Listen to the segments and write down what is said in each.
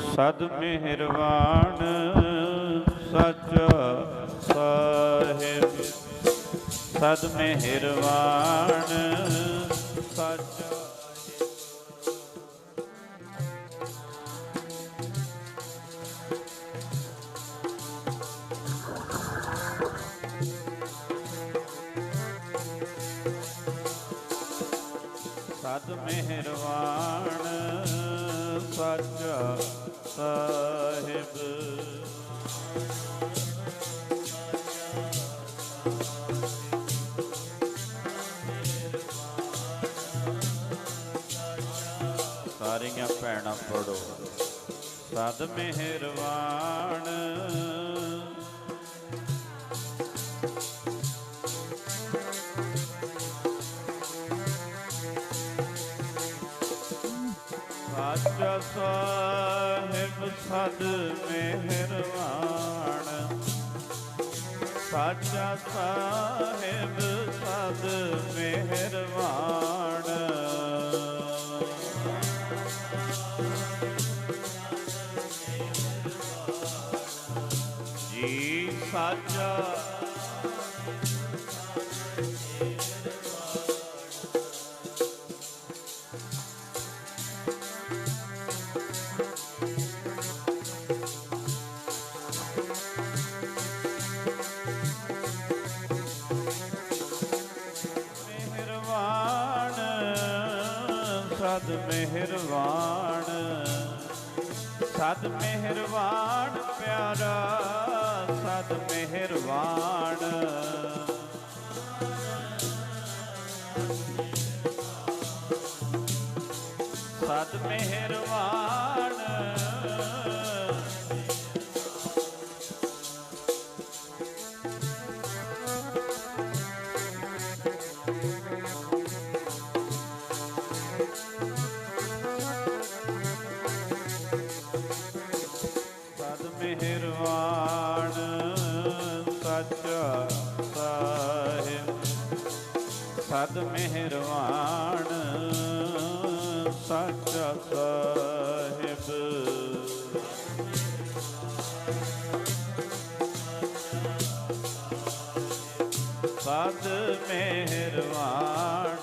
ਸਦ ਮਿਹਰਵਾਨ ਸੱਚ ਸਾਹਿਬ। ਸਦ ਮਿਹਰਵਾਨ ਸੱਚ ਸਦ ਮਿਹਰਵਾਨ ਸੱਚ ਸਾਹਿਬ। ਸਾਰੀਆਂ ਭੈਣਾਂ ਪੜੋ ਸਦ ਮਿਹਰਵਾਨ ਸਾਚਾ ਸਾਹਿਬ ਸਦ ਮਿਹਰਵਾਨ। ਸਾਚਾ ਸਾਹਿਬ ਸਦ ਮਿਹਰਵਾਨ। ਜੀ ਸਾਚਾ ਮਿਹਰਵਾਨ ਸਦ ਮਿਹਰਵਾਨ ਸਦ ਮਿਹਰਵਾਨ ਪਿਆਰਾ ਸਦ ਮਿਹਰਵਾਨ ਸਦ ਮਿਹਰਵਾਨ ਮਿਹਰਵਾਨ ਸੱਚਾ ਸਾਹਿਬ। ਸਦ ਮਿਹਰਵਾਨ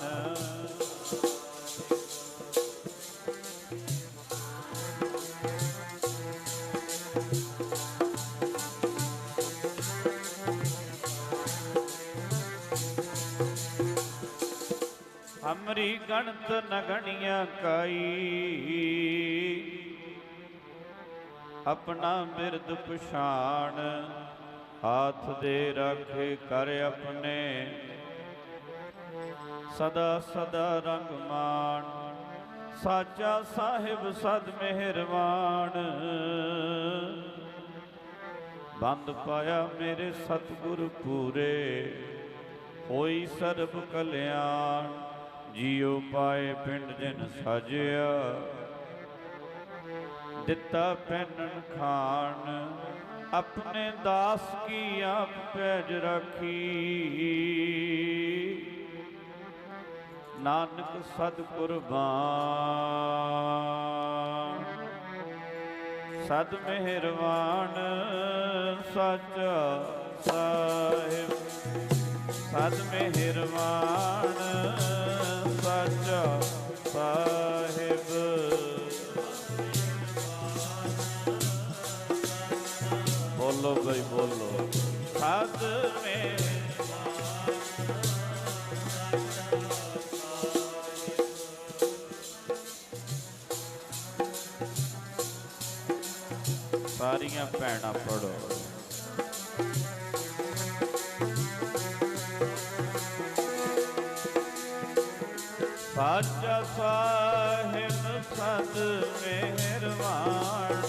ਹਮਰੀ ਗਣਤ ਨ ਗਣੀਆਂ ਕਾਈ। ਆਪਣਾ ਮਿਰਦ ਪਛਾਣ, ਹਾਥ ਦੇ ਰਾਖੇ ਕਰ ਆਪਣੇ। ਸਦਾ ਸਦਾ ਰੰਗ ਮਾਣ, ਸਾਚਾ ਸਾਹਿਬ ਸਦ ਮਿਹਰਵਾਨ। ਬੰਦ ਪਾਇਆ ਮੇਰੇ ਸਤਿਗੁਰ ਪੂਰੇ, ਹੋਈ ਸਰਬ ਕਲਿਆਣ। ਜੀਉ ਪਾਏ ਪਿੰਡ ਜਨ ਸਾਜਿਆ। ਦਿੱਤਾ ਪੈਨਨ ਖਾਨ ਆਪਣੇ ਦਾਸ ਕੀ ਆਪ ਪੈਜ ਰੱਖੀ। ਨਾਨਕ ਸਦ ਕੁਰਬਾਨ ਸਦ ਮਿਹਰਵਾਨ ਸੱਚਾ ਸਾਹਿਬ। ਸਦ ਮਿਹਰਵਾਨ ਬੋਲੋ ਬਈ ਬੋਲੋ। ਸਦ ਸਾਰੀਆਂ ਭੈਣਾਂ ਪੜੋ ਸਾਚਾ ਸਾਹਿਬ ਸਦ ਮਿਹਰਵਾਨ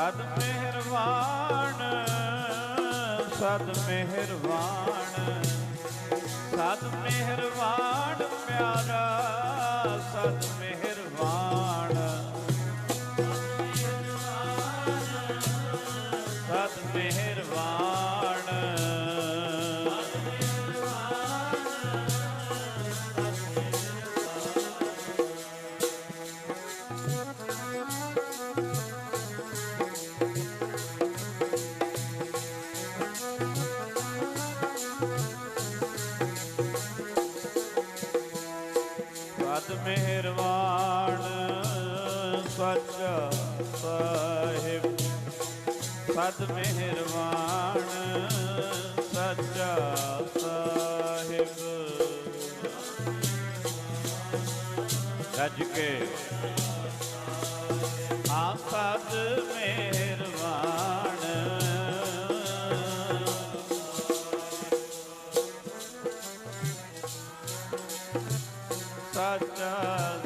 ਸਦ ਮਿਹਰਵਾਨ ਸਦ ਮਿਹਰਵਾਨ ਸਦ ਮਿਹਰਵਾਨ ਪਿਆਰਾ ਸਦ ਸਤ ਮਿਹਰਵਾਨ ਸੱਚਾ ਸਾਹਿਬ। ਰੱਜ ਕੇ। ਆਸਤ ਮਿਹਰਵਾਨ ਸੱਚਾ